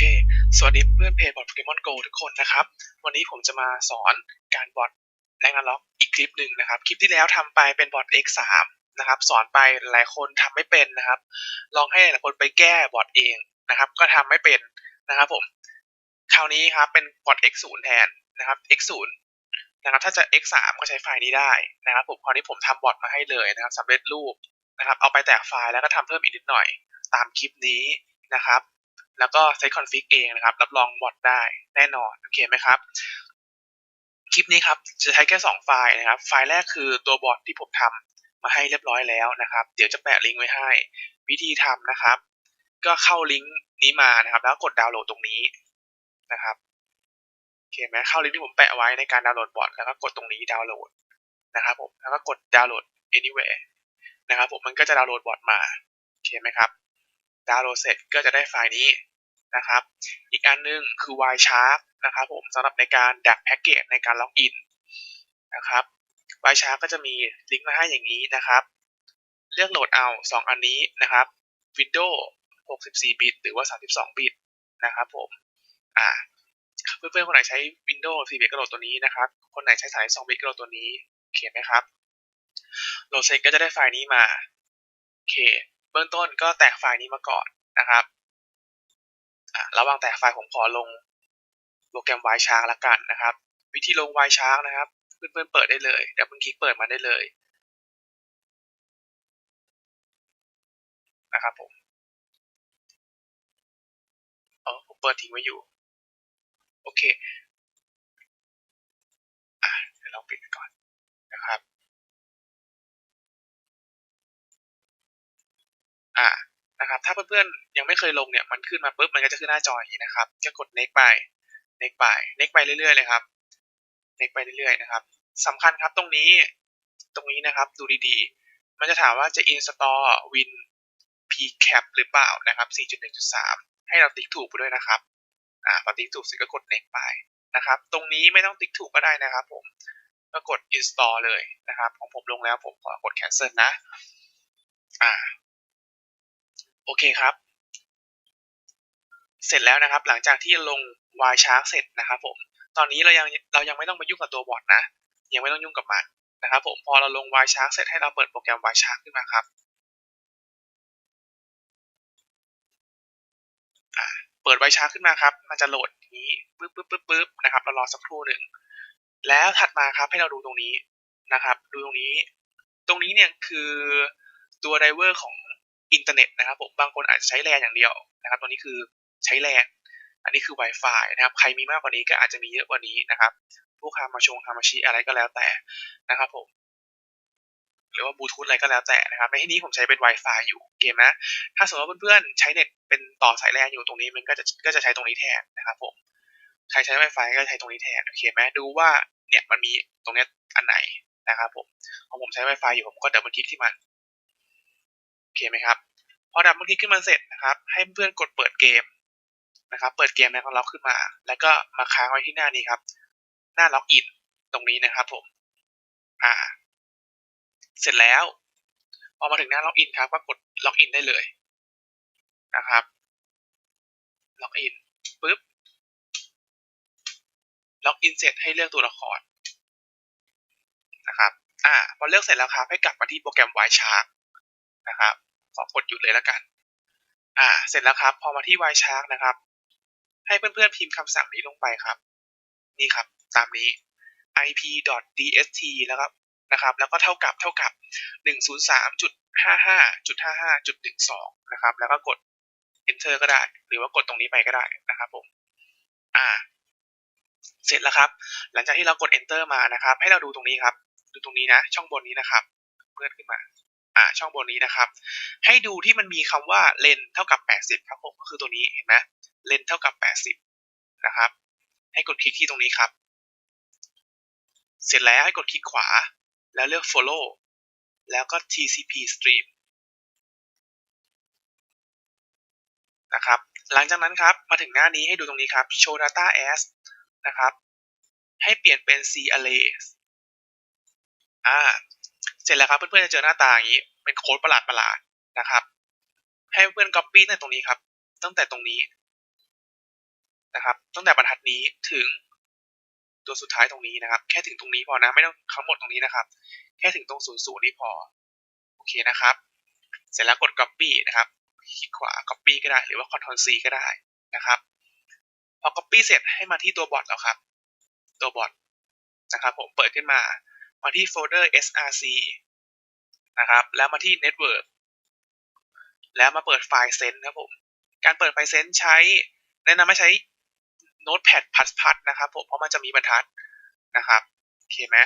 เค สวัสดีเพื่อนเพจบอร์ดโปเกมอนโกทุกคนนะครับ วันนี้ผมจะมาสอนการบอร์ดแรงล็อกอีกคลิปหนึ่งนะครับ คลิปที่แล้วทำไปเป็นบอร์ด X3 นะครับ สอนไปหลายคนทำไม่เป็นนะครับ ลองให้หลายคนไปแก้บอร์ดเองนะครับ ก็ทำไม่เป็นนะครับผม คราวนี้ครับเป็นบอร์ด X0 แทนนะครับ X0 นะครับถ้าจะ X3 ก็ใช้ไฟล์นี้ได้นะครับผมคราวนี้ผมทำบอร์ดมาให้เลยนะครับสำเร็จรูปนะครับ เอาไปแตกไฟล์แล้วก็ทำเพิ่มอีกนิดหน่อย ตามคลิปนี้นะครับ แล้วก็เซตคอนฟิกเองนะครับ รับรองบอทได้แน่นอน โอเคไหมครับ คลิปนี้ครับ จะใช้แค่ 2 ไฟล์นะครับ ไฟล์แรกคือตัวบอทที่ผมทำมาให้เรียบร้อยแล้วนะครับ เดี๋ยวจะแปะลิงก์ไว้ให้ วิธีทำนะครับ ก็เข้าลิงก์นี้มานะครับ แล้วกดดาวน์โหลดตรงนี้นะครับโอเคไหมเข้าลิงก์ที่ผมแปะไว้ในการดาวน์โหลดบอทแล้วก็กดตรงนี้ดาวน์โหลดนะครับผมแล้วก็กดดาวน์โหลด anywhere นะครับผมมันก็จะดาวน์โหลดบอทมาโอเคไหมครับดาวน์โหลดเสร็จก็จะได้ไฟล์นี้ นะครับ อีกอันนึงคือ Wireshark นะครับผมสำหรับในการดักแพ็กเกจในการล็อกอินนะครับ Wireshark ก็จะมีลิงก์มาให้อย่างนี้นะครับ เลือกโหลดเอา 2 อันนี้นะครับ Windows 64 บิต หรือว่า 32 บิตนะครับผมอ่าเพื่อนๆ คนไหนใช้ Windows 4บิตก็โหลดตัวนี้นะครับ คนไหนใช้32บิตก็โหลดตัวนี้โอเคไหมครับ โหลดเสร็จก็จะได้ไฟล์นี้มาโอเค เบื้องต้นก็แตกไฟล์นี้มาก่อนนะครับ ระว่างแตกไฟล์ผมขอลงโปรแกรม Wireshark ละกันนะครับ วิธีลง Wireshark นะครับ เพื่อนๆเปิดได้เลยเดี๋ยวเพิ่งคลิกเปิดมาได้เลยนะครับผมเออผมเปิดทิ้งไว้อยู่ โอเคอะเดี๋ยวลองปิดก่อนนะครับ อ่า นะครับ ถ้าเพื่อนๆยังไม่เคยลงเนี่ยมันขึ้นมาปุ๊บมันก็จะขึ้นหน้าจออย่างนี้นะครับจะกด next ไป next ไป next ไปเรื่อยๆเลยครับ next ไปเรื่อยๆนะครับสำคัญครับตรงนี้ตรงนี้นะครับดูดีๆ มันจะถามว่าจะ install win pcap หรือเปล่านะครับ 4.1.3 ให้เราติ๊กถูกไปด้วยนะครับอ่าพอติ๊กถูกเสร็จก็กด next ไปนะครับ ตรงนี้ไม่ต้องติ๊กถูกก็ได้นะครับ ผมก็กด install เลยนะครับ ของผมลงแล้วผมขอกด cancel นะ อ่า โอเคครับ เสร็จแล้วนะครับ หลังจากที่ลง Wireshark เสร็จนะครับผม ตอนนี้เรายังเรายังไม่ต้องไปยุ่งกับตัวบอทนะ ยังไม่ต้องยุ่งกับมันนะครับผมพอเราลง Wireshark เสร็จให้เราเปิดโปรแกรม Wireshark ขึ้นมาครับเปิด Wireshark ขึ้นมาครับ มันจะโหลดอย่างนี้ปึ๊บปึ๊บปึ๊บปึ๊บนะครับ เรารอสักครู่หนึ่ง แล้วถัดมาครับให้เราดูตรงนี้นะครับ ดูตรงนี้ ตรงนี้เนี่ยคือตัวไดเวอร์ของ อินเทอร์เน็ตนะครับผมบางคนอาจจะใช้แลนอย่างเดียวนะครับตัวนี้คือใช้แลนอันนี้คือ Wi-Fi นะครับ ใครมีมากกว่านี้ก็อาจจะมีเยอะกว่านี้นะครับพวกฮามาชงฮามาชิอะไรก็แล้วแต่นะครับผมหรือว่าบลูทูธอะไรก็แล้วแต่นะครับในที่นี้ผมใช้เป็น Wi-Fi อยู่เกมนะถ้าสมมติว่าเพื่อนๆใช้เน็ตเป็นต่อสายแลนอยู่ตรงนี้มันก็จะก็จะใช้ตรงนี้แทนนะครับผมใครใช้ Wi-Fi ก็ใช้ตรงนี้แทนโอเคไหมดูว่าเนี่ยมันมีตรงนี้อันไหนนะครับผมของผมใช้ Wi-Fi อยู่ผมก็เดับเบิลคลิกที่มัน โอเคไหมครับ พอดับเบิลคลิกขึ้นมาเสร็จนะครับ ให้เพื่อนกดเปิดเกมนะครับ เปิดเกมแล้วก็ล็อกขึ้นมา แล้วก็มาค้างไว้ที่หน้านี้ครับ หน้าล็อกอินตรงนี้นะครับผม อ่า เสร็จแล้ว พอมาถึงหน้าล็อกอินครับ ก็กดล็อกอินได้เลยนะครับ ล็อกอินปุ๊บ ล็อกอินเสร็จให้เลือกตัวละครนะครับ อ่า พอเลือกเสร็จแล้วครับ ให้กลับมาที่โปรแกรม Wireshark นะครับขอกดหยุดเลยแล้วกัน อ่า เสร็จแล้วครับ พอมาที่ Wireshark นะครับ ให้เพื่อนๆพิมพ์คำสั่งนี้ลงไปครับ นี่ครับ ตามนี้ ip.dst แล้วครับนะครับ แล้วก็เท่ากับเท่ากับ 103.55.55.12 นะครับ แล้วก็กด enter ก็ได้ หรือว่ากดตรงนี้ไปก็ได้นะครับผม อ่า เสร็จแล้วครับ หลังจากที่เรากด enter มานะครับ ให้เราดูตรงนี้ครับ ดูตรงนี้นะ ช่องบนนี้นะครับเพื่อนขึ้นมา อ่าช่องบนนี้นะครับ ให้ดูที่มันมีคำว่าเลนเท่ากับ 80 ครับผมก็คือตัวนี้เห็นไหมเลนเท่ากับ 80 นะครับ ให้กดคลิกที่ตรงนี้ครับ เสร็จแล้วให้กดคลิกขวา แล้วเลือก follow แล้วก็ TCP stream นะครับ หลังจากนั้นครับ มาถึงหน้านี้ให้ดูตรงนี้ครับ show data as นะครับ ให้เปลี่ยนเป็น C arrays อ่า เสร็จแล้วครับเพื่อนๆจะเจอหน้าตาอย่างนี้ เป็นโค้ดประหลาดๆนะครับ ให้เพื่อน copy ตั้งแต่ตรงนี้ครับ ตั้งแต่ตรงนี้นะครับ ตั้งแต่บรรทัดนี้ถึงตัวสุดท้ายตรงนี้นะครับ แค่ถึงตรงนี้พอนะ ไม่ต้องทั้งหมดตรงนี้นะครับ แค่ถึงตรงศูนย์ศูนย์นี่พอ โอเคนะครับ เสร็จแล้วกด copy นะครับ คลิกขวา copy ก็ได้ หรือว่า ctrl C ก็ได้นะครับ พอ copy เสร็จให้มาที่ตัวบอทแล้วครับ ตัวบอทนะครับ ผมเปิดขึ้นมา มาที่โฟลเดอร์ src นะครับ แล้วมาที่ network แล้วมาเปิดไฟล์เซนครับผม การเปิดไฟล์เซนใช้แนะนำให้ใช้ Notepad++ นะครับผม เพราะมันจะมีบรรทัดนะครับโอเคไหม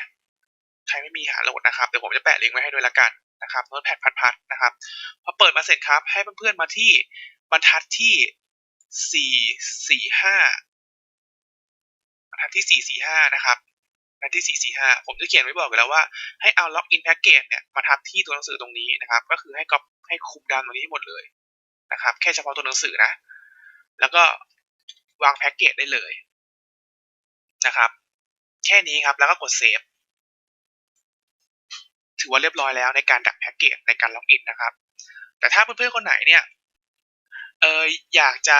ใครไม่มีหาโหลดนะครับ เดี๋ยวผมจะแปะลิงก์ไว้ให้ด้วยละกันนะครับ Notepad++ นะครับ พอเปิดมาเสร็จครับ ให้เพื่อนๆมาที่บรรทัดที่445บรรทัดที่445นะครับ บรรทัดที่ 445 ผมจะเขียนไว้บอกอยู่แล้วว่าให้เอา login package เนี่ยมาทับที่ตัวหนังสือตรงนี้นะครับ ก็คือให้ก๊อปให้คุมดำตรงนี้หมดเลยนะครับ แค่เฉพาะตัวหนังสือนะ แล้วก็วางแพ็กเกจได้เลยนะครับ แค่นี้ครับแล้วก็กดเซฟถือว่าเรียบร้อยแล้วในการดักแพ็กเกจในการล็อกอินนะครับ แต่ถ้าเพื่อนๆคนไหนเนี่ยเอออยากจะ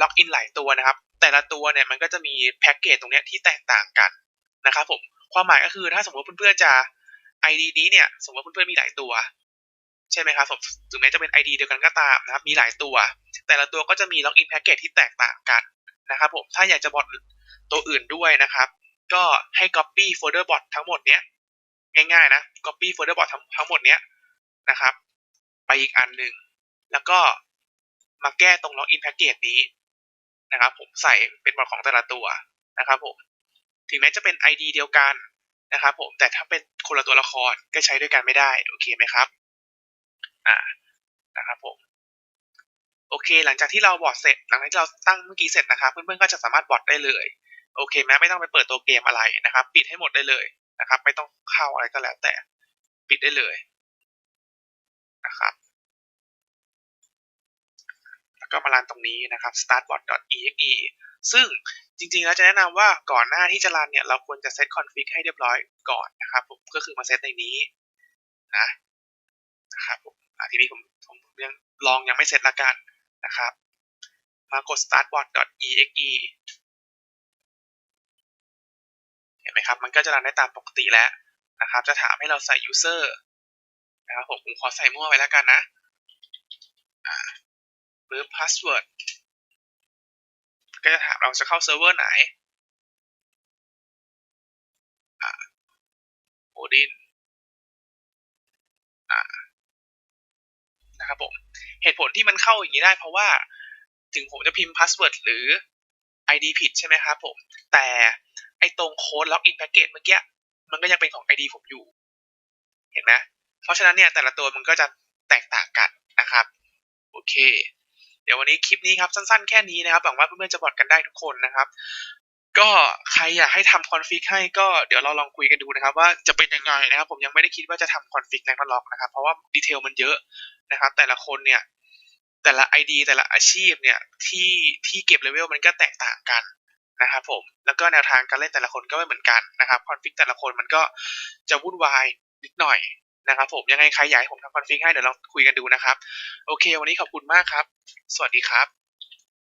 ล็อกอินหลายตัวนะครับ แต่ละตัวเนี่ยมันก็จะมีแพ็กเกจตรงนี้ที่แตกต่างกัน นะครับผมความหมายก็คือถ้าสมมติเพื่อนๆจะ ID นี้เนี่ย สมมติเพื่อนๆมีหลายตัว ใช่ไหมครับถึงแม้จะเป็น ID เดียวกันก็ตามนะครับ มีหลายตัว แต่ละตัวก็จะมีล็อกอินแพ็กเกจที่แตกต่างกันนะครับผมถ้าอยากจะบอทตัวอื่นด้วยนะครับ ก็ให้ copy folder bot ทั้งหมดเนี้ยง่ายๆนะ copy folder bot ทั้งทั้งหมดเนี้ยนะครับ ไปอีกอันหนึ่งแล้วก็มาแก้ตรง login package นี้นะครับ ผมใส่เป็นบอทของแต่ละตัวนะครับผม ถึงแม้จะเป็น ID เดียวกันนะครับผมแต่ถ้าเป็นคนละตัวละครก็ใช้ด้วยกันไม่ได้ โอเคไหมครับอ่านะครับผมโอเค หลังจากที่เราบอทเสร็จ หลังจากที่เราตั้งเมื่อกี้เสร็จนะครับเพื่อนๆก็จะสามารถบอทได้เลยโอเคไหมไม่ต้องไปเปิดตัวเกมอะไรนะครับ ปิดให้หมดได้เลยนะครับ ไม่ต้องเข้าอะไรก็แล้วแต่ปิดได้เลยนะครับแล้วก็มารันตรงนี้นะครับ startbot.exe ซึ่ง จริงๆ แล้วจะแนะนำว่าก่อนหน้าที่จะรันเนี่ยเราควรจะเซตคอนฟิกให้เรียบร้อยก่อนนะครับผมก็คือมาเซตในนี้นะนะครับผมทีนี้ผมผมยังลองยังไม่เสร็จละกันนะครับ มากด startbot.exe เห็นไหมครับ มันก็จะรันได้ตามปกติแล้วนะครับ จะถามให้เราใส่ user นะครับผมผมขอใส่มั่วไว้แล้วกันนะหรือ password ก็จะถามเราจะเข้าเซิร์ฟเวอร์ไหนโอดินนะครับผม เหตุผลที่มันเข้าอย่างนี้ได้เพราะว่าถึงผมจะพิมพ์พาสเวิร์ดหรือ ID ผิดใช่ไหมครับผม แต่ไอตรงโค้ดล็อกอินแพ็กเกจเมื่อกี้มันก็ยังเป็นของ ID ผมอยู่ เห็นไหมเพราะฉะนั้นเนี่ยแต่ละตัวมันก็จะแตกต่างกันนะครับ โอเค เดี๋ยววันนี้คลิปนี้ครับสั้นๆแค่นี้นะครับหวังว่าเพื่อนๆจะบอดกันได้ทุกคนนะครับ ก็ใครอยากให้ทำคอนฟิกให้ก็เดี๋ยวเราลองคุยกันดูนะครับ ว่าจะเป็นยังไงนะครับ ผมยังไม่ได้คิดว่าจะทำคอนฟิกในคอนล็อกนะครับ เพราะว่าดีเทลมันเยอะนะครับ แต่ละคนเนี่ยแต่ละ ID แต่ละอาชีพเนี่ยที่ที่เก็บเลเวลมันก็แตกต่างกันนะครับผมแล้วก็แนวทางการเล่นแต่ละคนก็ไม่เหมือนกันนะครับคอนฟิกแต่ละคนมันก็จะวุ่นวายนิดหน่อย นะครับผมยังไงใครอยากให้ผมทำคอนฟิกให้เดี๋ยวเราคุยกันดูนะครับ โอเค วันนี้ขอบคุณมากครับ สวัสดีครับ